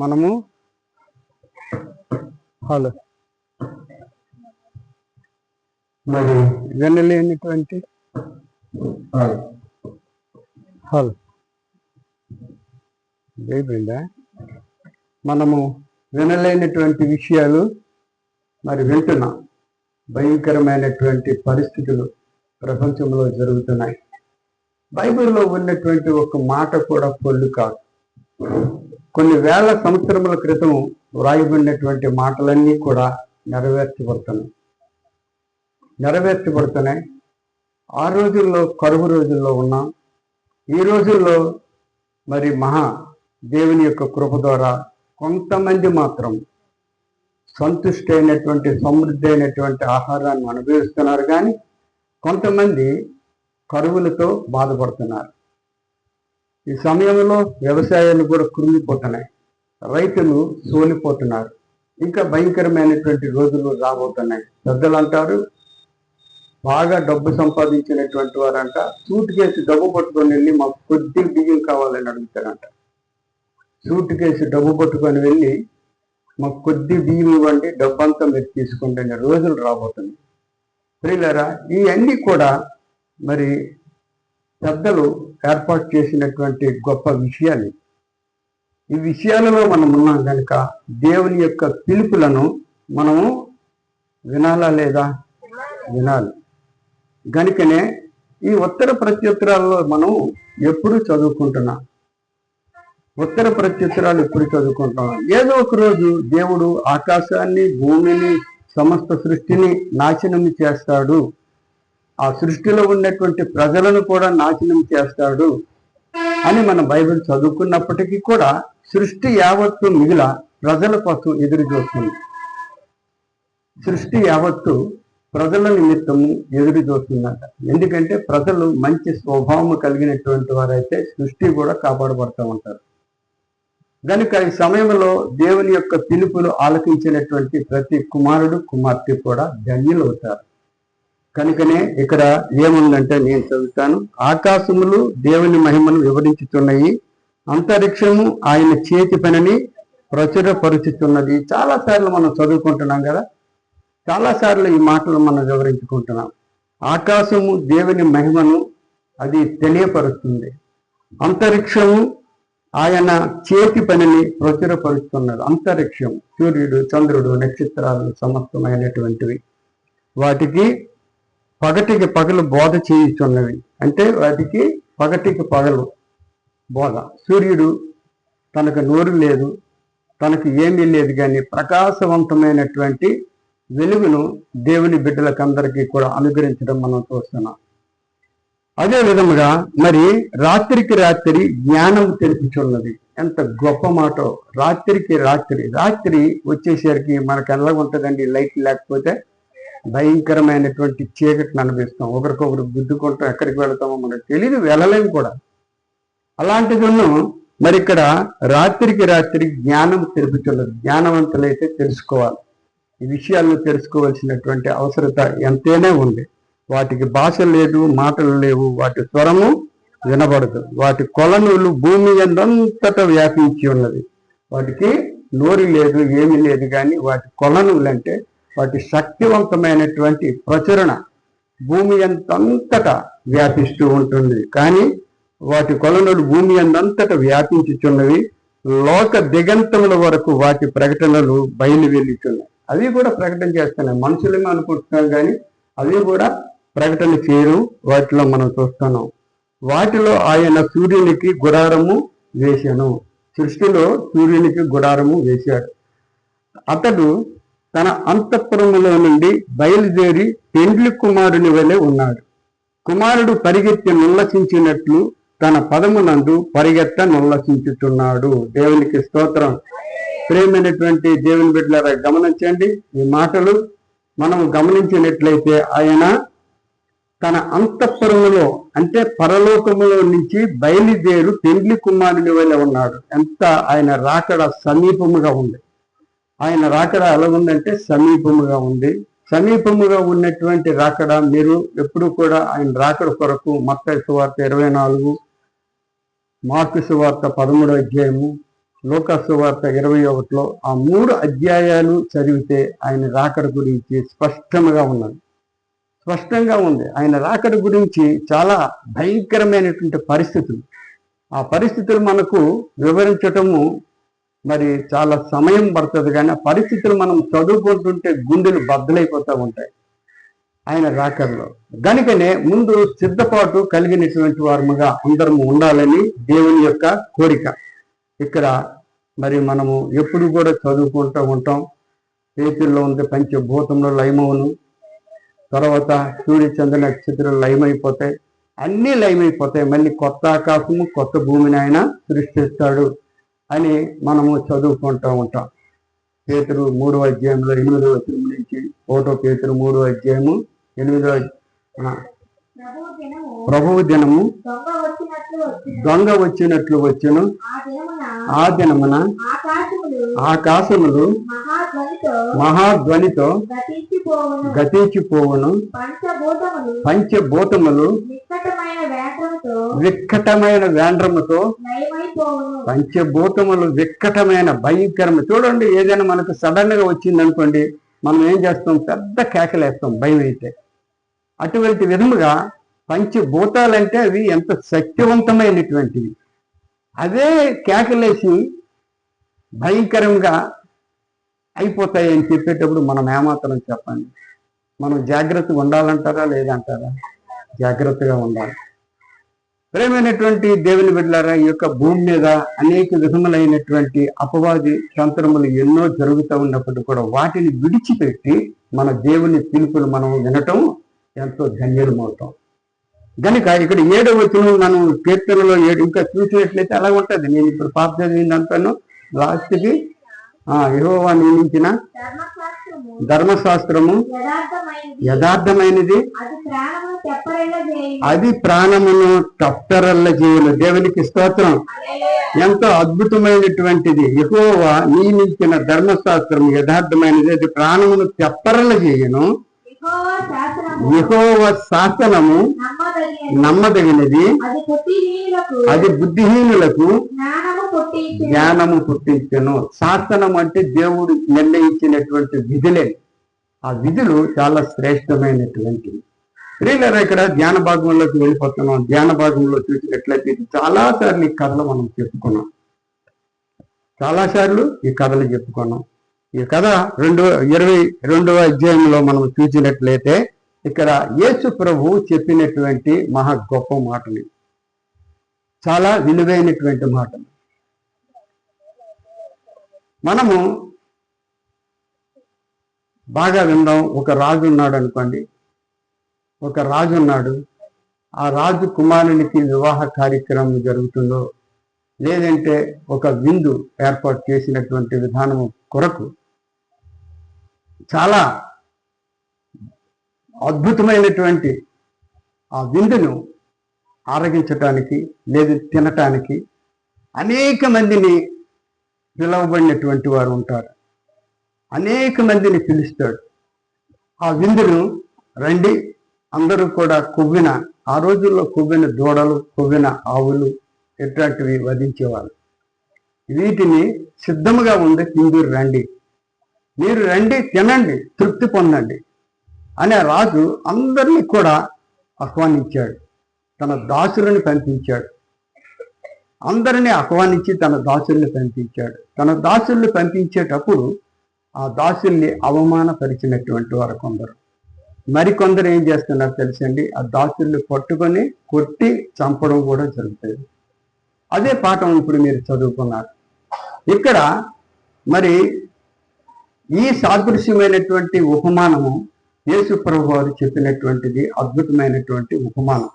మనము హలో. మరి వినలేనిటువంటి హలో. అయిపోయిందా మనము వినలేనటువంటి విషయాలు మరి వింటున్నాం. భయంకరమైనటువంటి పరిస్థితులు ప్రపంచంలో జరుగుతున్నాయి. బైబిల్లో ఉన్నటువంటి ఒక మాట కూడా పొల్లు కాదు. కొన్ని వేల సంవత్సరముల క్రితం వ్రాయబడినటువంటి మాటలన్నీ కూడా నెరవేర్చబడుతున్నాయి. నెరవేర్చబడుతున్నాయి. ఆ రోజుల్లో కరువు రోజుల్లో ఉన్నాం. ఈ రోజుల్లో మరి మహా దేవుని యొక్క కృప ద్వారా కొంతమంది మాత్రం సంతుష్టి అయినటువంటి సమృద్ధి అయినటువంటి ఆహారాన్ని అనుభవిస్తున్నారు కానీ కొంతమంది కరువులతో బాధపడుతున్నారు. ఈ సమయంలో వ్యవసాయాలు కూడా కృంగిపోతున్నాయి. రైతులు సోలిపోతున్నారు. ఇంకా భయంకరమైనటువంటి రోజులు రాబోతున్నాయి. పెద్దలు అంటారు బాగా డబ్బు సంపాదించినటువంటి వారంట సూట్ కేసు డబ్బు పట్టుకొని వెళ్ళి మాకు కొద్ది బియ్యం కావాలని అడుగుతారంట. సూట్ కేసు డబ్బు పట్టుకొని వెళ్ళి మాకు కొద్ది బియ్యం ఇవ్వండి డబ్బంతా మీరు తీసుకుంటే రోజులు రాబోతుంది ప్రియులరా ఇవన్నీ కూడా మరి పెద్దలు ఏర్పాటు చేసినటువంటి గొప్ప విషయాలు. ఈ విషయాలలో మనం ఉన్నాం కనుక దేవుని యొక్క పిలుపులను మనము వినాలా లేదా? వినాలి. గనుకనే ఈ ఉత్తర ప్రత్యుత్తరాల్లో మనం ఎప్పుడు చదువుకుంటున్నాం. ఉత్తర ప్రత్యుత్తరాలు ఎప్పుడు చదువుకుంటున్నాం? ఏదో ఒక రోజు దేవుడు ఆకాశాన్ని భూమిని సమస్త సృష్టిని నాశనం చేస్తాడు. ఆ సృష్టిలో ఉన్నటువంటి ప్రజలను కూడా నాశనం చేస్తాడు అని మన బైబిల్ చదువుకున్నప్పటికీ కూడా సృష్టి యావత్తు మిగిల ప్రజల కోసం ఎదురు చూస్తుంది. సృష్టి యావత్తు ప్రజల నిమిత్తము ఎదురు చూస్తుందంట. ఎందుకంటే ప్రజలు మంచి స్వభావం కలిగినటువంటి వారైతే సృష్టి కూడా కాపాడబడుతూ ఉంటారు. కనుక ఈ సమయంలో దేవుని యొక్క పిలుపులు ఆలకించినటువంటి ప్రతి కుమారుడు కుమార్తె కూడా ధన్యులవుతారు. కనుకనే ఇక్కడ ఏముందంటే నేను చదువుతాను. ఆకాశములు దేవుని మహిమను వివరించుతున్నాయి అంతరిక్షము ఆయన చేతి పనిని ప్రచురపరుచుతున్నది చాలాసార్లు మనం చదువుకుంటున్నాం కదా. చాలాసార్లు ఈ మాటలు మనం వివరించుకుంటున్నాం. ఆకాశము దేవుని మహిమను అది తెలియపరుస్తుంది. అంతరిక్షము ఆయన చేతి పనిని ప్రచురపరుస్తున్నది. అంతరిక్షం సూర్యుడు చంద్రుడు నక్షత్రాలు సమస్తమైనటువంటివి. వాటికి పగటికి పగలు బోధ చేయుచున్నవి. అంటే వాటికి పగటికి పగలు బోధ. సూర్యుడు తనకు నోరు లేదు తనకు ఏమీ లేదు కానీ ప్రకాశవంతమైనటువంటి వెలుగును దేవుని బిడ్డలకందరికీ కూడా అనుగ్రహించడం మనం చూస్తున్నాం. అదే విధముగా మరి రాత్రికి రాత్రి జ్ఞానం తెలుపుచున్నది. ఎంత గొప్ప మాట. రాత్రికి రాత్రి. రాత్రి వచ్చేసరికి మనకు ఎలా ఉంటుందండి లైట్ లేకపోతే భయంకరమైనటువంటి చీకటిని అనిపిస్తాం ఒకరికొకరు గుద్దుకుంటాం ఎక్కడికి వెళతామో మనకు తెలియదు వెళ్ళలేము కూడా. అలాంటిది మరి ఇక్కడ రాత్రికి రాత్రి జ్ఞానం తెలుపుతున్నది జ్ఞానవంతులైతే తెలుసుకోవాలి. ఈ విషయాలను తెలుసుకోవాల్సినటువంటి అవసరత ఎంతైనా ఉంది. వాటికి భాష లేదు మాటలు లేవు వాటి స్వరము వినబడదు. వాటి కొలనులు భూమి ఎంతంతటా వ్యాపించి ఉన్నది. వాటికి నోరు లేదు ఏమీ లేదు కానీ వాటి కొలనులు అంటే వాటి శక్తివంతమైనటువంటి ప్రచురణ భూమి ఎంతంతటా వ్యాపిస్తూ ఉంటుంది. కానీ వాటి కొలనులు భూమి ఎంతంతటా వ్యాపించుచున్నవి లోక దిగంతముల వరకు వాటి ప్రకటనలు బయలు వెళ్ళుచున్నాయి అవి కూడా ప్రకటన చేస్తున్నాయి. మనుషులేమో అనుకుంటున్నాం కానీ అవి కూడా ప్రకటన చేయడం వాటిలో మనం చూస్తున్నాం. వాటిలో ఆయన సూర్యునికి గుడారము వేశాను. సృష్టిలో సూర్యునికి గుడారము వేశాడు అతడు తన అంతఃపురములో నుండి బయలుదేరి పెండ్లి కుమారుని వలె ఉన్నాడు. కుమారుడు పరిగెత్తి నుల్లసించినట్లు తన పదమునందు పరిగెత్త నుల్లసించుతున్నాడు దేవునికి స్తోత్రం. ప్రేమైనటువంటి దేవుని బిడ్డలారా గమనించండి ఈ మాటలు. మనం గమనించినట్లయితే ఆయన తన అంతఃపురములో అంటే పరలోకములో నుంచి బయలుదేరు పెండ్లి కుమారుని వల్ల ఉన్నాడు. ఎంత ఆయన రాకడ సమీపముగా ఉంది. ఆయన రాకడ ఎలా ఉందంటే సమీపముగా ఉంది. సమీపముగా ఉన్నటువంటి రాకడ మీరు ఎప్పుడు కూడా ఆయన రాకడ కొరకు మత్త సువార్త ఇరవై నాలుగు మార్కు సువార్త పదమూడో అధ్యాయము లోక సువార్త ఇరవై ఒకటిలో ఆ మూడు అధ్యాయాలు చదివితే ఆయన రాకడ గురించి స్పష్టంగా ఉన్నది. స్పష్టంగా ఉంది. ఆయన రాకడ గురించి చాలా భయంకరమైనటువంటి పరిస్థితులు. ఆ పరిస్థితులు మనకు వివరించటము మరి చాలా సమయం పడుతుంది కానీ ఆ పరిస్థితులు మనం చదువుకుంటుంటే గుండెలు బద్దలైపోతూ ఉంటాయి. ఆయన రాకడలో గనుకనే ముందు సిద్ధపాటు కలిగినటువంటి వారముగా అందరము ఉండాలని దేవుని యొక్క కోరిక. ఇక్కడ మరి మనము ఎప్పుడు కూడా చదువుకుంటూ ఉంటాం. చేతుల్లో ఉంది పంచభూతంలో లయమవును. తర్వాత సూర్య చంద్ర నక్షత్రాలు లయమైపోతాయి. అన్నీ లయమైపోతాయి. మళ్ళీ కొత్త ఆకాశము కొత్త భూమిని ఆయన సృష్టిస్తాడు. అని మనము చదువుకుంటూ ఉంటాం. పేతురు మూడో అధ్యాయంలో ఎనిమిదో వచనం నుంచి ఒకటో పేతురు మూడో అధ్యాయము ఎనిమిదో ప్రభువు దినము దొంగ వచ్చినట్లు వచ్చిన. ఆ దినమున ఆకాశములు మహాధ్వనితో గతించిపోవును. పంచభూతములు విక్కటమైన వేండ్రముతో పంచభూతములు విక్కటమైన భయంకరము. చూడండి ఏదైనా మనకు సడన్గా వచ్చింది అనుకోండి మనం ఏం చేస్తాం? పెద్ద కేకలేస్తాం భయం అయితే అటువంటి విధముగా పంచభూతాలంటే అవి ఎంత శక్తివంతమైనటువంటివి. అదే కేకలేసి భయంకరంగా అయిపోతాయి అని చెప్పేటప్పుడు మనం ఏమాత్రం చెప్పండి మనం జాగ్రత్తగా ఉండాలంటారా లేదంటారా? జాగ్రత్తగా ఉండాలి. ప్రేమైనటువంటి దేవుని బిడ్డలారా ఈ యొక్క భూమి మీద అనేక విధములైనటువంటి అపవాది తంత్రములు ఎన్నో జరుగుతూ ఉన్నప్పుడు కూడా వాటిని విడిచిపెట్టి మన దేవుని పిలుపులు మనం వినటం ఎంతో ధన్యులమవుతాం. గనుక ఇక్కడ ఏడో వచ్చిన మనం కీర్తనలో ఏడు ఇంకా చూసినట్లయితే అలా ఉంటది. నేను ఇప్పుడు పాప చదివిందంతాను. లాస్ట్కి ఆ యెహోవా నియమించిన ధర్మశాస్త్రము యథార్థమైనది. అది ప్రాణమును తప్పరల్ల చేయను. దేవునికి స్తోత్రం. ఎంతో అద్భుతమైనటువంటిది. యెహోవా నియమించిన ధర్మశాస్త్రం యథార్థమైనది. అది ప్రాణమును తెప్పరల చేయను. యెహోవా శాసనము నమ్మదగినది. అది బుద్ధిహీనులకు జ్ఞానము పుట్టించు జ్ఞానము పుట్టించను. శాసనం అంటే దేవుడు నిర్ణయించినటువంటి విధులే. ఆ విధులు చాలా శ్రేష్టమైనటువంటివి. స్త్రీలరా ఇక్కడ ధ్యాన భాగంలోకి వెళ్ళిపోతున్నాం. ధ్యాన భాగంలో చూసినట్లయితే ఇది చాలా సార్లు ఈ కథలు మనం చెప్పుకున్నాం. చాలా సార్లు ఈ కథలు చెప్పుకున్నాం. ఈ కథ రెండు ఇరవై రెండవ అధ్యాయంలో మనం చూసినట్లయితే ఇక్కడ యేసు ప్రభు చెప్పినటువంటి మహా గొప్ప మాటలు. చాలా విలువైనటువంటి మాటలు. మనము బాగా విందాం. ఒక రాజు ఉన్నాడు అనుకోండి. ఒక రాజు ఉన్నాడు. ఆ రాజు కుమారునికి వివాహ కార్యక్రమం జరుగుతుందో లేదంటే ఒక విందు ఏర్పాటు చేసినటువంటి విధానము కొరకు చాలా అద్భుతమైనటువంటి ఆ విందును ఆరగించటానికి లేదు తినటానికి అనేక మందిని పిలవబడినటువంటి వారు ఉంటారు. అనేక మందిని పిలుస్తాడు. ఆ విందును రండి అందరూ కూడా కొవ్విన ఆ రోజుల్లో కొవ్విన దూడలు కొవ్విన ఆవులు ఇట్లాంటివి వధించేవాళ్ళు. వీటిని సిద్ధముగా ఉంది హిందూ రండి. మీరు రండి తినండి తృప్తి పొందండి. అనే రాజు అందరినీ కూడా ఆహ్వానించాడు. తన దాసులను పంపించాడు. అందరినీ ఆహ్వానించి తన దాసుల్ని పంపించాడు. తన దాసుల్ని పంపించేటప్పుడు ఆ దాసుల్ని అవమానపరిచినటువంటి వారు కొందరు. మరికొందరు ఏం చేస్తున్నారు తెలుసండి? ఆ దాసుల్ని పట్టుకొని కొట్టి చంపడం కూడా జరుగుతుంది. అదే పాఠం ఇప్పుడు మీరు చదువుకున్నారు. ఇక్కడ మరి ఈ సాదృశ్యమైనటువంటి ఉపమానము యేసు ప్రభు వారు చెప్పినటువంటిది అద్భుతమైనటువంటి ఉపమానం.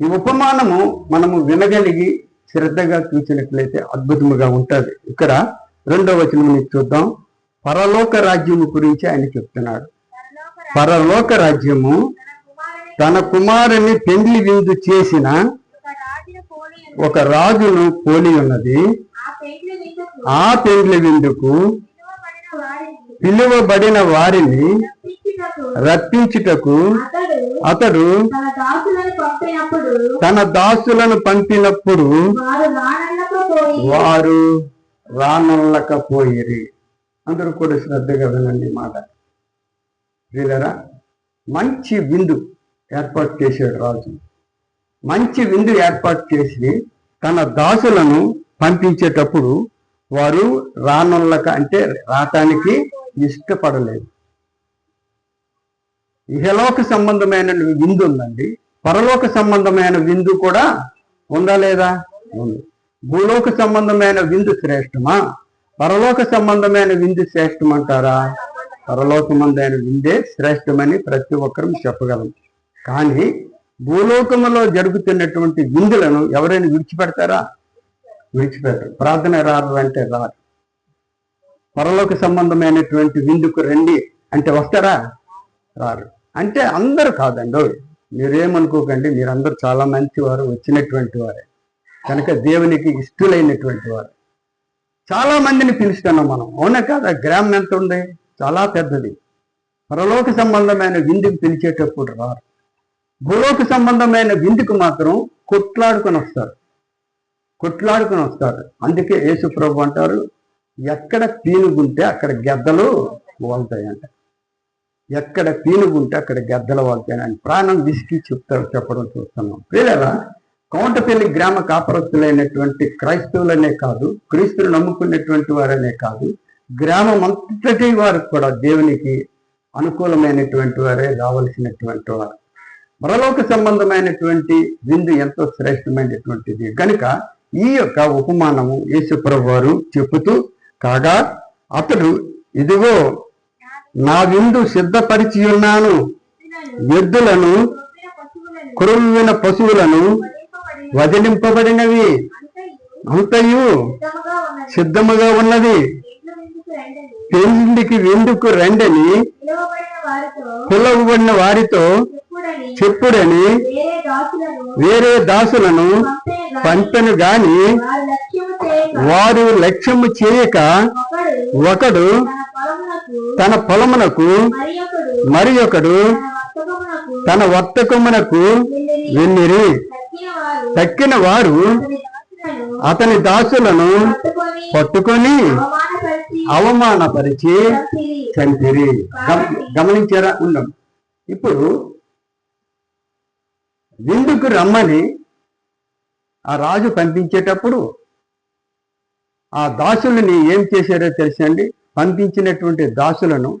ఈ ఉపమానము మనము వినగలిగి శ్రద్ధగా చూసినట్లయితే అద్భుతముగా ఉంటుంది. ఇక్కడ రెండవ వచనం చూద్దాం. పరలోక రాజ్యము గురించి ఆయన చెప్తున్నాడు. పరలోక రాజ్యము తన కుమారుని పెండ్లి విందు చేసిన ఒక రాజును పోలి ఉన్నది. ఆ పెండ్లి విందుకు పిలువబడిన వారిని రప్పించుటకు అతడు తన దాసులను పంపినప్పుడు వారు రానొల్లకపోయిరి అందరూ కూడా శ్రద్ధగా వినండి మాట. ప్రియులరా మంచి విందు ఏర్పాటు చేశాడు రాజు. మంచి విందు ఏర్పాటు చేసి తన దాసులను పంపించేటప్పుడు వారు రానొల్లక అంటే రావటానికి ఇష్టపడలేదు. ఇహలోక సంబంధమైన విందు ఉందండి. పరలోక సంబంధమైన విందు కూడా ఉందా లేదా? ఉంది. భూలోక సంబంధమైన విందు శ్రేష్టమా? పరలోక సంబంధమైన విందు శ్రేష్టమంటారా? పరలోకమందైన విందే శ్రేష్టమని ప్రతి ఒక్కరూ చెప్పగలం. కానీ భూలోకంలో జరుగుతున్నటువంటి విందులను ఎవరైనా విడిచిపెడతారా? విడిచిపెట్టరు. ప్రార్థన రారు అంటే రారు. పరలోక సంబంధమైనటువంటి విందుకు రండి అంటే వస్తారా? రారు. అంటే అందరు కాదండి. మీరేమనుకోకండి మీరందరూ చాలా మంచివారు వచ్చినటువంటి వారే. కనుక దేవునికి ఇష్టలైనటువంటి వారు. చాలా మందిని పిలుస్తున్నాం మనం. అవునా కాదా? గ్రామం ఎంత ఉంది? చాలా పెద్దది. పరలోక సంబంధమైన విందుకు పిలిచేటప్పుడు రారు. భూలోక సంబంధమైన విందుకు మాత్రం కొట్లాడుకొని వస్తారు. కొట్లాడుకొని వస్తారు. అందుకే యేసుప్రభు అంటారు ఎక్కడ పీనుగుంటే అక్కడ గెద్దలు వాళ్తాయంట ఎక్కడ పీనుగుంటే అక్కడ గద్దల వాళ్తాయని అని ప్రాణం విసికి చెప్తారు చెప్పడం చూస్తున్నాం. ప్రియులరా కౌంటపల్లి గ్రామ కాపరస్తులైనటువంటి క్రైస్తవులనే కాదు క్రీస్తులు నమ్ముకున్నటువంటి వారనే కాదు గ్రామం అంతటి వారు కూడా దేవునికి అనుకూలమైనటువంటి వారే రావలసినటువంటి వారు. పరలోక సంబంధమైనటువంటి విందు ఎంతో శ్రేష్టమైనటువంటిది. కనుక ఈ యొక్క ఉపమానము యేసుప్రభు వారు చెబుతూ కాగా అతడు ఇదిగో నా విందు సిద్ధపరిచి ఉన్నాను. ఎద్దులను పశువులను కురువిన పశువులను వదిలింపబడినవి. అంతయు సిద్ధముగా ఉన్నది. పెళ్ళికి విందుకు రండని పిలువబడిన వారితో చెప్పుడని వేరే దాసులను పంపెను గాని వారి లక్ష్యము చేయక ఒకడు తన పొలమునకు మరి ఒకడు తన వర్తకమునకు వెళ్ళిరి. వెళ్ళిరి తక్కిన వారు అతని దాసులను పట్టుకొని అవమానపరిచి చంపిరి. చంపిరి గమ- గమనించారా ఉండం ఇప్పుడు విందుకు రమ్మని? ఆ రాజు పంపించేటప్పుడు ఆ దాసులని ఏం చేశారో తెలుసండి? పంపించినటువంటి దాసులను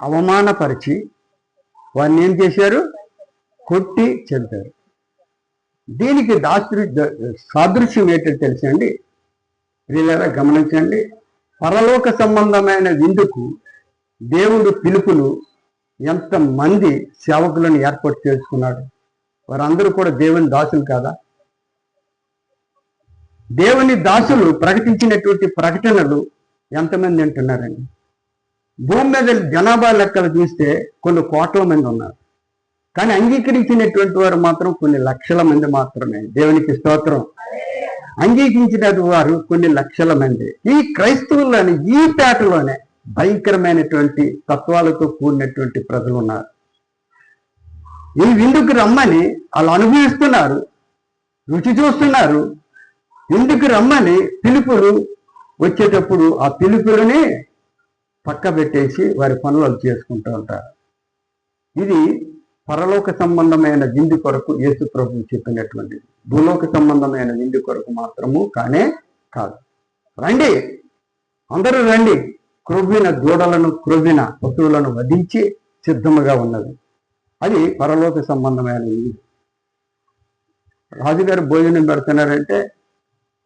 అవమానపరిచి వారిని ఏం చేశారు? కొట్టి చంపారు. దీనికి దాసు సాదృశ్యం ఏంటో తెలుసండి? వీళ్ళరా గమనించండి. పరలోక సంబంధమైన విందుకు దేవుడు పిలుపులు ఎంత మంది సేవకులను ఏర్పాటు చేసుకున్నాడు? వారందరూ కూడా దేవుని దాసులు కాదా? దేవుని దాసులు ప్రకటించినటువంటి ప్రకటనలు ఎంతమంది వింటున్నారండి భూమి మీద జనాభా లెక్కలు చూస్తే కొన్ని కోట్ల మంది ఉన్నారు. కానీ అంగీకరించినటువంటి వారు మాత్రం కొన్ని లక్షల మంది మాత్రమే. దేవునికి స్తోత్రం. అంగీకరించిన వారు కొన్ని లక్షల మంది. ఈ క్రైస్తవుల్లోని ఈ పేటలోనే భయంకరమైనటువంటి తత్వాలతో కూడినటువంటి ప్రజలు ఉన్నారు. ఈ విందుకు రమ్మని వాళ్ళు అనుభవిస్తున్నారు రుచి చూస్తున్నారు. విందుకు రమ్మని పిలుపులు వచ్చేటప్పుడు ఆ పిలుపులని పక్క పెట్టేసి వారి పనులు చేసుకుంటూ ఉంటారు. ఇది పరలోక సంబంధమైన విందు కొరకు యేసు ప్రభు చెప్పినటువంటిది భూలోక సంబంధమైన విందు కొరకు మాత్రము కానే కాదు. రండి అందరూ రండి. క్రొవ్విన దూడలను క్రొవ్విన పశువులను వధించి సిద్ధముగా ఉన్నది. అది పరలోక సంబంధమైన విందు రాజుగారు భోజనం పెడుతున్నారంటే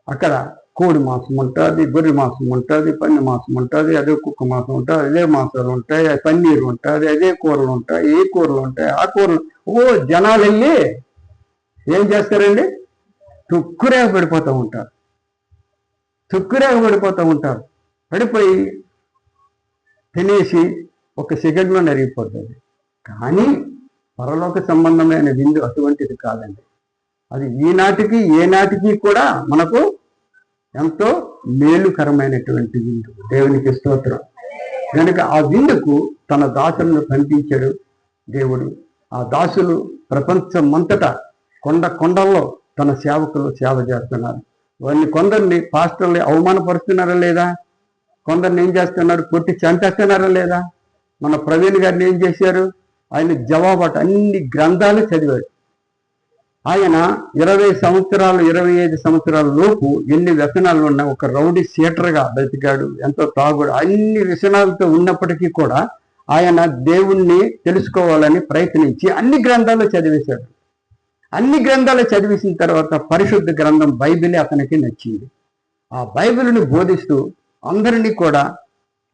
అక్కడ కోడి మాంసం ఉంటుంది గొర్రె మాంసం ఉంటుంది పన్ను మాంసం ఉంటుంది అదే కుక్క మాంసం ఉంటుంది అదే మాంసాలు ఉంటాయి పన్నీరు ఉంటుంది అదే కూరలు ఉంటాయి ఏ కూరలు ఉంటాయి ఆ కూరలు. ఓ జనాలు వెళ్ళి ఏం చేస్తారండి? తుక్కురేగ పడిపోతూ ఉంటారు. తుక్కురేగ పడిపోతూ ఉంటారు. పడిపోయి తినేసి ఒక సెకండ్లో నరిగిపోతుంది కానీ పరలోక సంబంధమైన విందు అటువంటిది కాదండి. అది ఈనాటికి ఏనాటికి కూడా మనకు ఎంతో మేలుకరమైనటువంటి విందు. దేవునికి స్తోత్రం. కనుక ఆ విందుకు తన దాసులను పంపించాడు దేవుడు. ఆ దాసులు ప్రపంచమంతటా కొండ కొండల్లో తన సేవకులు సేవ చేస్తున్నారు. వారిని కొందరిని పాస్టర్లు అవమానపరుస్తున్నారా లేదా? కొందరిని ఏం చేస్తున్నారు? కొట్టి చంపేస్తున్నారా లేదా? మన ప్రవీణ్ గారిని ఏం చేశారు? ఆయన జవాబట అన్ని గ్రంథాలు చదివాడు. ఆయన ఇరవై సంవత్సరాలు ఇరవై ఐదు సంవత్సరాల లోపు ఎన్ని వ్యసనాలు ఉన్న ఒక రౌడీ సీటర్గా బ్రతికాడు ఎంతో తాగుడు అన్ని వ్యసనాలతో ఉన్నప్పటికీ కూడా ఆయన దేవుణ్ణి తెలుసుకోవాలని ప్రయత్నించి అన్ని గ్రంథాలు చదివేశాడు. అన్ని గ్రంథాలు చదివేసిన తర్వాత పరిశుద్ధ గ్రంథం బైబిలే అతనికి నచ్చింది. ఆ బైబిల్ని బోధిస్తూ అందరినీ కూడా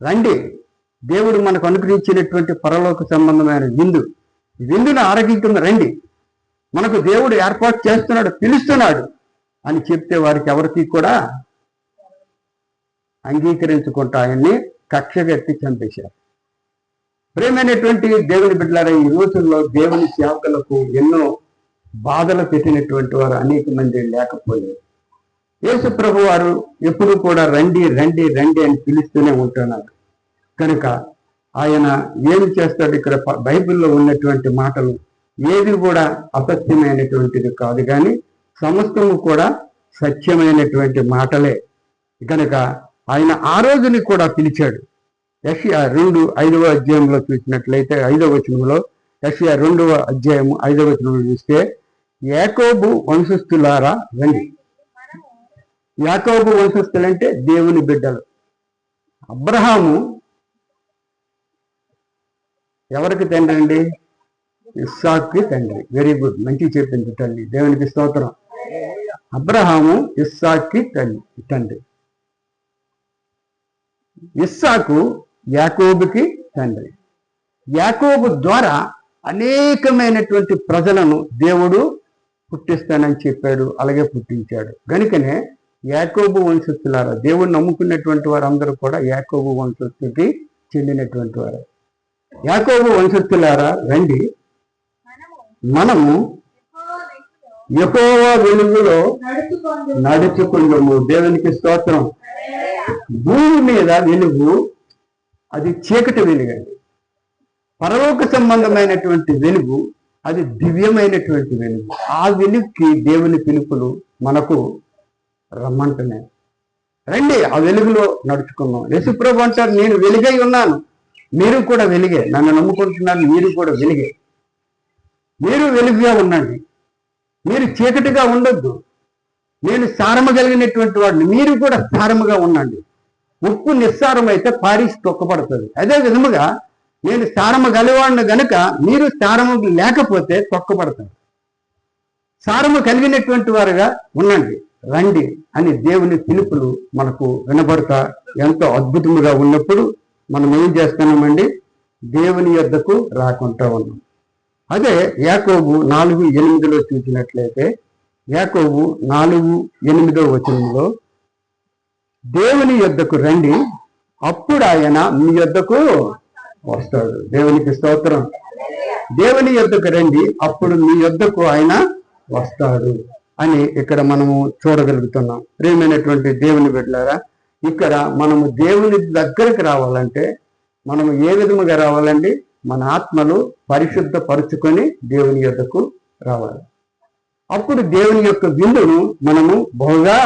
రండి దేవుడు మనకు అనుగ్రహించినటువంటి పరలోక సంబంధమైన విందు. విందును ఆరగించుకుని రండి. మనకు దేవుడు ఏర్పాటు చేస్తున్నాడు పిలుస్తున్నాడు అని చెప్తే వారికి ఎవరికి కూడా అంగీకరించుకుంటా ఆయన్ని కక్షగట్టి చంపేశారు. ప్రేమైనటువంటి దేవుని బిడ్డలారా ఈ రోజుల్లో దేవుని సేవకులకు ఎన్నో బాధలు పెట్టినటువంటి వారు అనేక మంది లేకపోయారు. యేసు ప్రభు వారు ఎప్పుడు కూడా రండి రండి రండి అని పిలుస్తూనే ఉంటున్నారు. కనుక ఆయన ఏమి చేస్తాడు? ఇక్కడ బైబిల్లో ఉన్నటువంటి మాటలు ఏది కూడా అసత్యమైనటువంటిది కాదు కానీ సమస్తము కూడా సత్యమైనటువంటి మాటలే. కనుక ఆయన ఆ రోజుని కూడా పిలిచాడు. యషియా రెండు ఐదవ అధ్యాయంలో చూసినట్లయితే ఐదవ వచనంలో యషియా రెండవ అధ్యాయము ఐదవ వచనంలో చూస్తే యాకోబు వంశస్థులారా రండి. యాకోబు వంశస్థులంటే దేవుని బిడ్డలు. అబ్రహాము ఎవరికి తండ్రి అండి? ఇస్సాక్కి తండ్రి. వెరీ గుడ్ మంచి చెప్పింది తల్లి దేవునికి స్తోత్రం. అబ్రహాము ఇస్సాక్కి తల్లి తండ్రి. ఇస్సాకు యాకోబుకి తండ్రి. యాకోబు ద్వారా అనేకమైనటువంటి ప్రజలను దేవుడు పుట్టిస్తానని చెప్పాడు అలాగే పుట్టించాడు. గనుకనే యాకోబు వంశస్థులారా దేవుడు నమ్ముకున్నటువంటి వారందరూ కూడా యాకోబు వంశస్థుకి చెందినటువంటి వారు. యాకోబు వంశస్థులారా రండి. మనము యెహోవా వెలుగులో నడుచుకుందాము. దేవునికి స్తోత్రం. భూమి మీద వెలుగు అది చీకటి వెలుగండి. పరలోక సంబంధమైనటువంటి వెలుగు అది దివ్యమైనటువంటి వెలుగు. ఆ వెలుగుకి దేవుని పిలుపులు మనకు రమ్మంటున్నాయి. రండి ఆ వెలుగులో నడుచుకుందాం. యశుప్రభు అంటారు నేను వెలుగై ఉన్నాను. మీరు కూడా వెలిగే నన్ను నమ్ముకుంటున్నారు మీరు కూడా వెలిగే. మీరు వెలుగుగా ఉండండి. మీరు చీకటిగా ఉండొద్దు. నేను సారమగలిగినటువంటి వాడిని మీరు కూడా సారముగా ఉండండి. ఉప్పు నిస్సారమైతే పారిస్ తొక్కపడుతుంది. అదే విధముగా నేను సారము గలవాడిని గనుక మీరు సారము లేకపోతే తొక్కపడతారు. సారము కలిగినటువంటి వారుగా ఉండండి. రండి అని దేవుని పిలుపులు మనకు వినబడతా ఎంతో అద్భుతముగా ఉన్నప్పుడు మనం ఏం చేస్తున్నామండి? దేవుని యొద్దకు రాకుండా ఉన్నాం. అదే యాకోబు నాలుగు ఎనిమిదిలో చూసినట్లయితే యాకోబు నాలుగు ఎనిమిదో వచనంలో దేవుని యొద్దకు రండి అప్పుడు ఆయన మీ యొద్దకు వస్తాడు. దేవునికి స్తోత్రం. దేవుని యొద్దకు రండి అప్పుడు మీ యొద్దకు ఆయన వస్తాడు. అని ఇక్కడ మనము చూడగలుగుతున్నాం. ప్రేమైనటువంటి దేవుని బిడ్డలారా ఇక్కడ మనము దేవుని దగ్గరికి రావాలంటే మనము ఏ విధముగా రావాలండి? మన ఆత్మలు పరిశుద్ధపరుచుకొని దేవుని యొద్దకు రావాలి. అప్పుడు దేవుని యొక్క విందును మనము బహుగా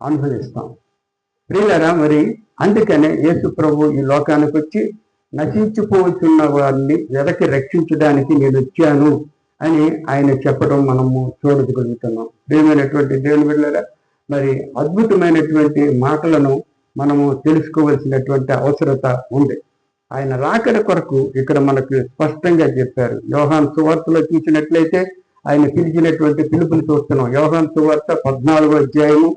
అనుభవిస్తాం ప్రియులరా మరి అందుకనే యేసు ప్రభు ఈ లోకానికి వచ్చి నశించిపోతున్న వారిని వెదకి రక్షించడానికి నేను వచ్చాను అని ఆయన చెప్పడం మనము చూడగలుగుతున్నాం. ప్రియమైనటువంటి దేవుని వెళ్ళారా మరి అద్భుతమైనటువంటి మాటలను మనము తెలుసుకోవలసినటువంటి అవసరత ఉంది. ఆయన రాకడ కొరకు ఇక్కడ మనకు స్పష్టంగా చెప్పారు. యోహాన్ సువార్తలో చూసినట్లయితే ఆయన పిలిచినటువంటి పిలుపుని చూస్తున్నాం. యోహాన్ సువార్త పద్నాలుగో అధ్యాయము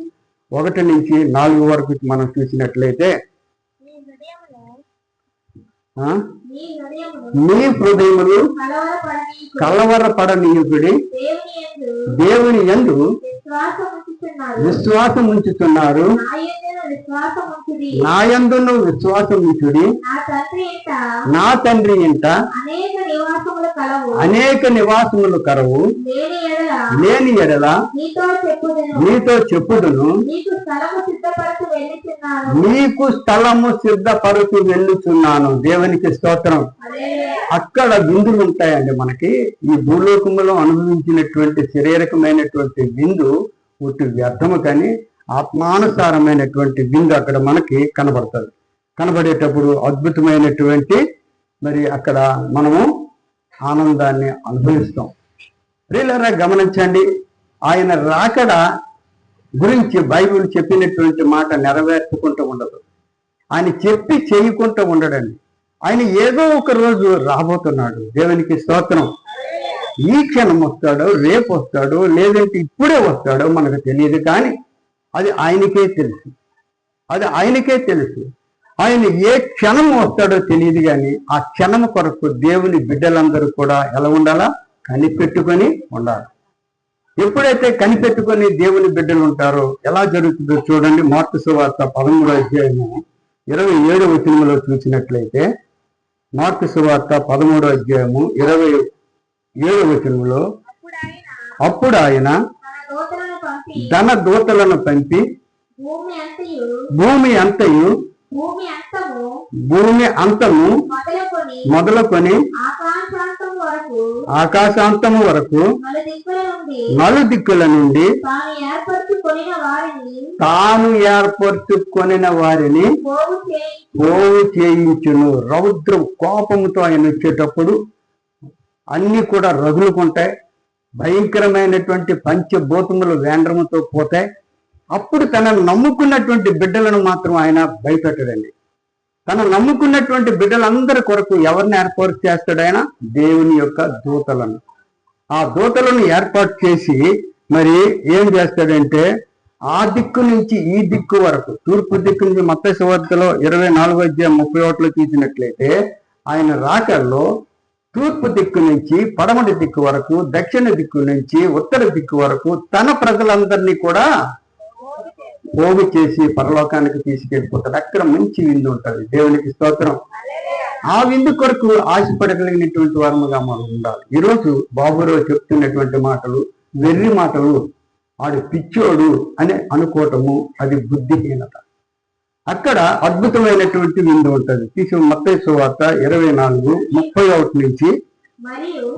ఒకటి నుంచి నాలుగు వరకు మనం చూసినట్లయితే మీ హృదయములు కలవరపడనీయుడి దేవుని యందు విశ్వాసం ఉంచుతున్నారు విశ్వాసం ఉంచుతున్నారు నా యందు విశ్వాసం ఉంచుడి నా తండ్రి ఇంట అనేక నివాసములు కరవు లేని ఎడల. నీతో చెప్పుదును. చెప్పుదును. నీకు స్థలము సిద్ధపరచు వెళ్ళుచున్నాను. దేవునికి స్తోత్రం. అక్కడ విందులు ఉంటాయండి మనకి. ఈ భూలోకములో అనుభవించినటువంటి శారీరకమైనటువంటి విందు ఒట్టి వ్యర్థము కానీ ఆత్మానుసారమైనటువంటి విందు అక్కడ మనకి కనబడుతుంది. కనబడేటప్పుడు అద్భుతమైనటువంటి మరి అక్కడ మనము ఆనందాన్ని అనుభవిస్తాం. ప్రియులరా గమనించండి ఆయన రాకడ గురించి బైబిల్ చెప్పినటువంటి మాట నెరవేర్చుకుంటూ ఉండదు. ఆయన చెప్పి చేయకుండా ఉండడండి. ఆయన ఏదో ఒక రోజు రాబోతున్నాడు. దేవునికి స్తోత్రం. ఈ క్షణం వస్తాడో రేపు వస్తాడో లేదంటే ఇప్పుడే వస్తాడో మనకు తెలియదు. కానీ అది ఆయనకే తెలుసు. అది ఆయనకే తెలుసు. ఆయన ఏ క్షణం వస్తాడో తెలియదు కానీ ఆ క్షణం కొరకు దేవుని బిడ్డలందరూ కూడా ఎలా ఉండాలా? కనిపెట్టుకొని ఉండాలి. ఎప్పుడైతే కనిపెట్టుకొని దేవుని బిడ్డలు ఉంటారో ఎలా జరుగుతుందో చూడండి. మార్పు సువార్త పదమూడో అధ్యాయము ఇరవై ఏడవ వచనంలో చూసినట్లయితే మార్పు సువార్త పదమూడో అధ్యాయము ఇరవై ఏడో వచనంలో అప్పుడు ఆయన ధన దూతలను పంపి భూమి అంతయు భూమి అంతము మొదలుకొని ఆకాశాంతము వరకు నలు దిక్కుల నుండి తాను ఏర్పరచుకొనిన వారిని పోవు చేయించును. రౌద్రం కోపంతో ఆయన వచ్చేటప్పుడు అన్నీ కూడా రగులుకుంటాయి. భయంకరమైనటువంటి పంచభూతములు వేండ్రముతో పోతాయి. అప్పుడు తన నమ్ముకున్నటువంటి బిడ్డలను మాత్రం ఆయన భయపెట్టడండి. తన నమ్ముకున్నటువంటి బిడ్డలందరి కొరకు ఎవరిని ఏర్పాటు చేస్తాడు ఆయన? దేవుని యొక్క దూతలను. ఆ దూతలను ఏర్పాటు చేసి మరి ఏం చేస్తాడంటే ఆ దిక్కు నుంచి ఈ దిక్కు వరకు తూర్పు దిక్కు నుంచి మత్స్యవార్తలో ఇరవై నాలుగో అధ్యాయం ముప్పై ఒకటిలో చూసినట్లయితే ఆయన రాకల్లో తూర్పు దిక్కు నుంచి పడమటి దిక్కు వరకు దక్షిణ దిక్కు నుంచి ఉత్తర దిక్కు వరకు తన ప్రజలందరినీ కూడా పోగు చేసి పరలోకానికి తీసుకెళ్ళిపోతాడు. అక్కడ మంచి విందు ఉంటుంది. దేవునికి స్తోత్రం. ఆ విందు కొరకు ఆశపడగలిగినటువంటి వారముగా మనం ఉండాలి. ఈరోజు బాబురావు చెప్తున్నటువంటి మాటలు వెర్రి మాటలు వాడు పిచ్చోడు అని అనుకోవటము అది బుద్ధిహీనత. అక్కడ అద్భుతమైనటువంటి విందు ఉంటుంది. తీసి మత్తయి వార్త ఇరవై నాలుగు ముప్పై ఒకటి నుంచి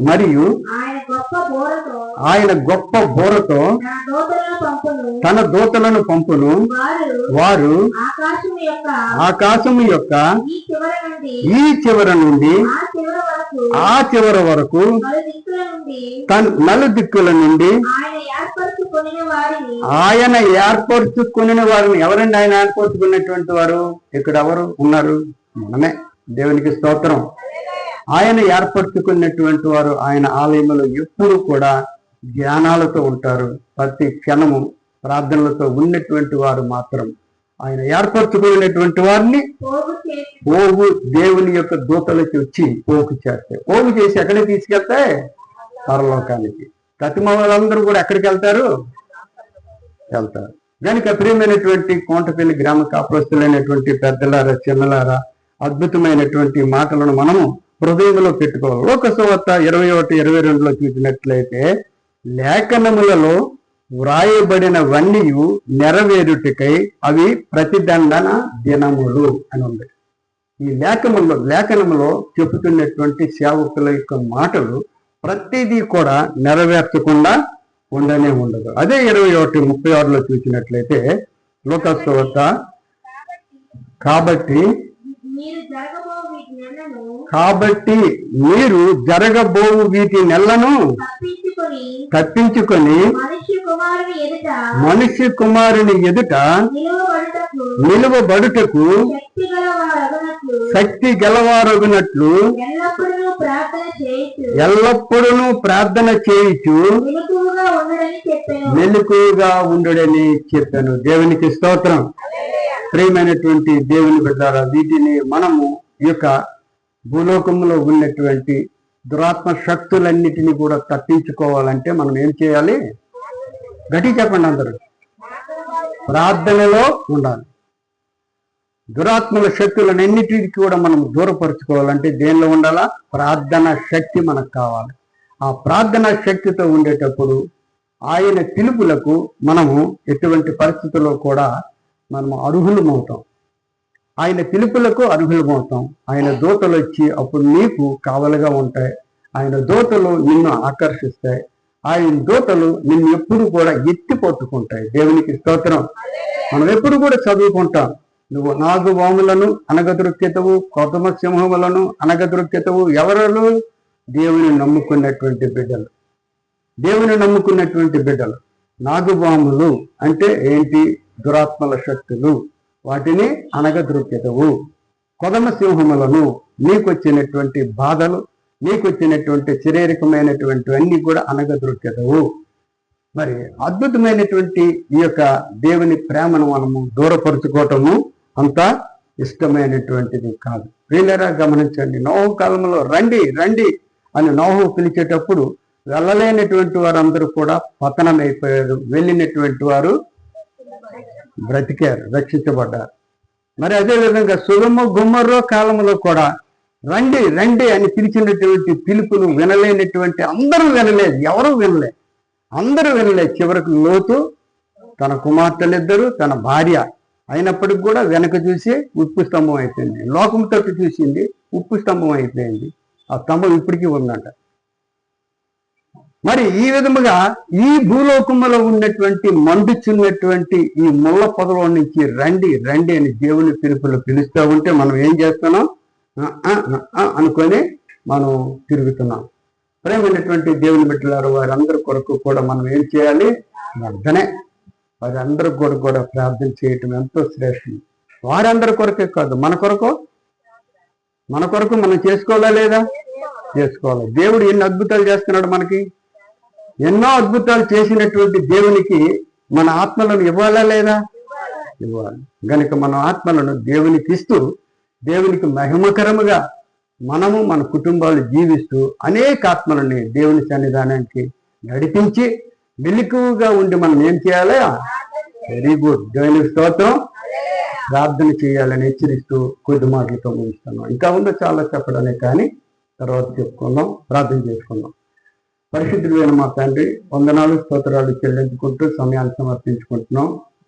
మరియు ఆయన గొప్ప బోరతో తన దూతలను పంపును. వారు ఆకాశం యొక్క ఆకాశము యొక్క ఈ చివర నుండి ఆ చివర వరకు తన నలు దిక్కుల నుండి ఆయన ఏర్పరచుకుని వారిని. ఎవరండి ఆయన ఏర్పరచుకున్నటువంటి వారు? ఇక్కడ ఎవరు ఉన్నారు? మనమే. దేవునికి స్తోత్రం. ఆయన ఏర్పరచుకున్నటువంటి వారు ఆయన ఆలయంలో ఎప్పుడు కూడా ధ్యానాలతో ఉంటారు. ప్రతి క్షణము ప్రార్థనలతో ఉన్నటువంటి వారు మాత్రం ఆయన ఏర్పరచుకున్నటువంటి వారిని పోగు దేవుని యొక్క దూతలకి వచ్చి పోగు చేస్తాయి. పోగు చేసి ఎక్కడికి తీసుకెళ్తాయి పరలోకానికి. ప్రతిమ వాళ్ళందరూ కూడా ఎక్కడికి వెళ్తారు? వెళ్తారు. కనుక ప్రియమైనటువంటి కోంటపల్లి గ్రామ కాపురస్తులైనటువంటి పెద్దలారా చిన్నలారా అద్భుతమైనటువంటి మాటలను మనము హృదయంలో పెట్టుకోవాలి. లోక సువార్త ఇరవై ఒకటి ఇరవై రెండులో చూసినట్లయితే లేఖనములలో వ్రాయబడినవన్నీ నెరవేరుటకై అవి ప్రతిదండన దినములు అని ఉంది. ఈ లేఖములో లేఖనములో చెబుతున్నటువంటి సేవకుల యొక్క మాటలు ప్రతిదీ కూడా నెరవేర్చకుండా ఉండనే ఉండదు. అదే ఇరవై ఒకటి ముప్పై ఆరులో చూసినట్లయితే లోకస్వత కాబట్టి కాబట్టి మీరు జరగబోవు వీటి నెలను తప్పించుకొని మనిషి కుమారుని ఎదుట నిలువబడుటకు శక్తి గల వారగునట్లు శక్తి గలవారగునట్లు ఎల్లప్పుడూ ప్రార్థన చేయుచు మెలకుగా ఉండుడని చెప్పాను. దేవునికి స్తోత్రం. ప్రియమైనటువంటి దేవుని బిడ్డారా వీటిని మనము ఈ యొక్క భూలోకంలో ఉన్నటువంటి దురాత్మ శక్తులన్నిటినీ కూడా తప్పించుకోవాలంటే మనం ఏం చేయాలి? గట్టి చెప్పండి అందరూ. ప్రార్థనలో ఉండాలి. దురాత్మల శక్తులన్నిటికి కూడా మనం దూరపరుచుకోవాలంటే దేనిలో ఉండాలా? ప్రార్థన శక్తి మనకు కావాలి. ఆ ప్రార్థన శక్తితో ఉండేటప్పుడు ఆయన పిలుపులకు మనము ఎటువంటి పరిస్థితుల్లో కూడా మనము అర్హులమవుతాం. ఆయన పిలుపులకు అర్హులమవుతాం. ఆయన దూతలు వచ్చి అప్పుడు నీకు కావలిగా ఉంటాయి. ఆయన దూతలు నిన్ను ఆకర్షిస్తాయి. ఆయన దూతలు నిన్ను ఎప్పుడు కూడా ఎత్తి పట్టుకుంటాయి. దేవునికి స్తోత్రం. మనం ఎప్పుడు కూడా చదువుకుంటాం. నువ్వు నాగు వాములను అనగదొరికెతవు కొతమ సింహములను అనగదృక్యతవు ఎవరలు? దేవుని నమ్ముకున్నటువంటి బిడ్డలు. దేవుని నమ్ముకున్నటువంటి బిడ్డలు. నాగుబాములు అంటే ఏంటి? దురాత్మల శక్తులు వాటిని అనగదొరికెతవు కొదమ సింహములను నీకొచ్చినటువంటి బాధలు నీకొచ్చినటువంటి శారీరకమైనటువంటి అన్ని కూడా అనగదొరికెదవు మరి అద్భుతమైనటువంటి ఈ యొక్క దేవుని ప్రేమను మనము దూరపరుచుకోవటము అంత ఇష్టమైనటువంటిది కాదు. వీళ్ళరా గమనించండి నోహు కాలంలో రండి రండి అని నోహు పిలిచేటప్పుడు వెళ్ళలేనటువంటి వారందరూ కూడా పతనమైపోయారు. వెళ్ళినటువంటి వారు బ్రతికారు రక్షించబడ్డారు. మరి అదే విధంగా సుగమ గుమ్మర్రో కాలంలో కూడా రండి రండి అని పిలిచినటువంటి పిలుపును వినలేనటువంటి అందరూ వినలేదు ఎవరూ వినలేదు అందరూ వినలేదు చివరకు లోతు తన కుమార్తెలిద్దరు తన భార్య అయినప్పటికి కూడా వెనక చూసి ఉప్పు స్తంభం అయిపోయింది. లోకం తట్టు చూసింది ఉప్పు స్తంభం అయిపోయింది. ఆ స్తంభం ఇప్పటికీ ఉందంట. మరి ఈ విధముగా ఈ భూలోకములో ఉన్నటువంటి మండుచున్నటువంటి ఈ ముళ్ళ పొదలో నుంచి రండి రండి అని దేవుని పిలుపులు పిలుస్తూ ఉంటే మనం ఏం చేస్తున్నాం? ఆ, ఆ, అనుకొని మనం తిరుగుతున్నాం. ప్రేమైనటువంటి దేవుని బిడ్డలారు వారందరి కొరకు కూడా మనం ఏం చేయాలి? ప్రార్థనే వారందరి కొరకు కూడా ప్రార్థన చేయటం ఎంతో శ్రేష్టం. వారందరి కొరకే కాదు మన కొరకు? మన కొరకు మనం చేసుకోవాలా లేదా? చేసుకోవాలి. దేవుడు ఎన్ని అద్భుతాలు చేస్తున్నాడు మనకి? ఎన్నో అద్భుతాలు చేసినటువంటి దేవునికి మన ఆత్మలను ఇవ్వాలా లేదా? ఇవ్వాలి. గనుక మన ఆత్మలను దేవునికి ఇస్తూ దేవునికి మహిమకరముగా మనము మన కుటుంబాలు జీవిస్తూ అనేక ఆత్మలని దేవుని సన్నిధానానికి నడిపించి మెలకువగా ఉండి మనం ఏం చేయాలి? వెరీ గుడ్ దేవుని స్తోత్రం. ప్రార్థన చేయాలని హెచ్చరిస్తూ కొద్ది మాటలతో ముగిస్తున్నాం ఇంకా ఉందో చాలా చెప్పడమే కానీ తర్వాత చెప్పుకుందాం ప్రార్థన చేసుకుందాం. పరిశుద్ధులైన మా తండ్రి వందనాలు స్తోత్రాలు చెల్లించుకుంటూ సమయాన్ని సమర్పించుకుంటున్నాం.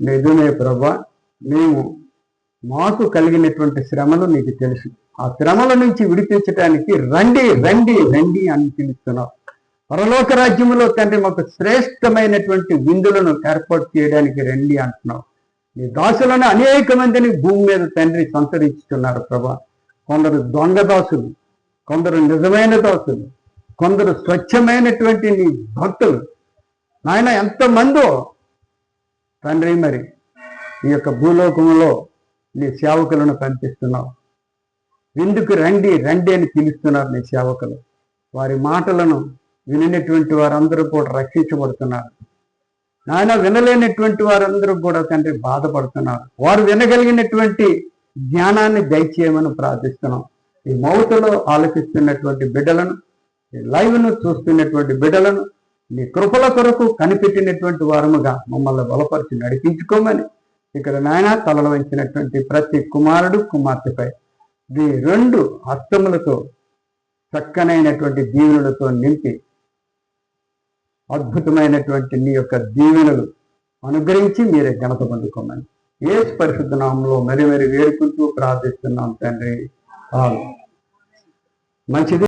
నిజమే ప్రభా మేము మాకు కలిగినటువంటి శ్రమలు నీకు తెలుసు. ఆ శ్రమల నుంచి విడిపించడానికి రండి రండి రండి అని పిలుస్తున్నావు పరలోక రాజ్యములో తండ్రి మాకు శ్రేష్టమైనటువంటి విందులను ఏర్పాటు చేయడానికి రండి అంటున్నావు నీ దాసులను అనేక మందిని భూమి మీద తండ్రి సంతరించుతున్నారు ప్రభా. కొందరు దొంగ దాసులు కొందరు నిజమైన దాసులు కొందరు స్వచ్ఛమైనటువంటి నీ భక్తులు. నాయన ఎంతమందో తండ్రి మరి ఈ యొక్క భూలోకంలో నీ సేవకులను పంపిస్తున్నావు. విందుకు రండి రండి అని పిలుస్తున్నారు నీ సేవకులు. వారి మాటలను వినినటువంటి వారందరూ కూడా రక్షించబడుతున్నారు. నాయన వినలేనటువంటి వారందరూ కూడా తండ్రి బాధపడుతున్నారు. వారు వినగలిగినటువంటి జ్ఞానాన్ని దయచేయమని ప్రార్థిస్తున్నాం. ఈ మౌతలో ఆలోచిస్తున్నటువంటి బిడ్డలను లైవ్ను చూస్తున్నటువంటి బిడ్డలను నీ కృపల కొరకు కనిపెట్టినటువంటి వారముగా మమ్మల్ని బలపరిచి నడిపించుకోమని ఇక్కడ నాయన తలలు వంచినటువంటి ప్రతి కుమారుడు కుమార్తెపై ఈ రెండు హస్తములతో చక్కనైనటువంటి దీవెనలతో నింపి అద్భుతమైనటువంటి నీ యొక్క దీవెనలు అనుగ్రహించి మీరే ఘనత పొందుకోమని. ఏ పరిశుద్ధ నామంలో మరి మరి వేడుకుంటూ ప్రార్థిస్తున్నాం తండ్రి. మంచిది.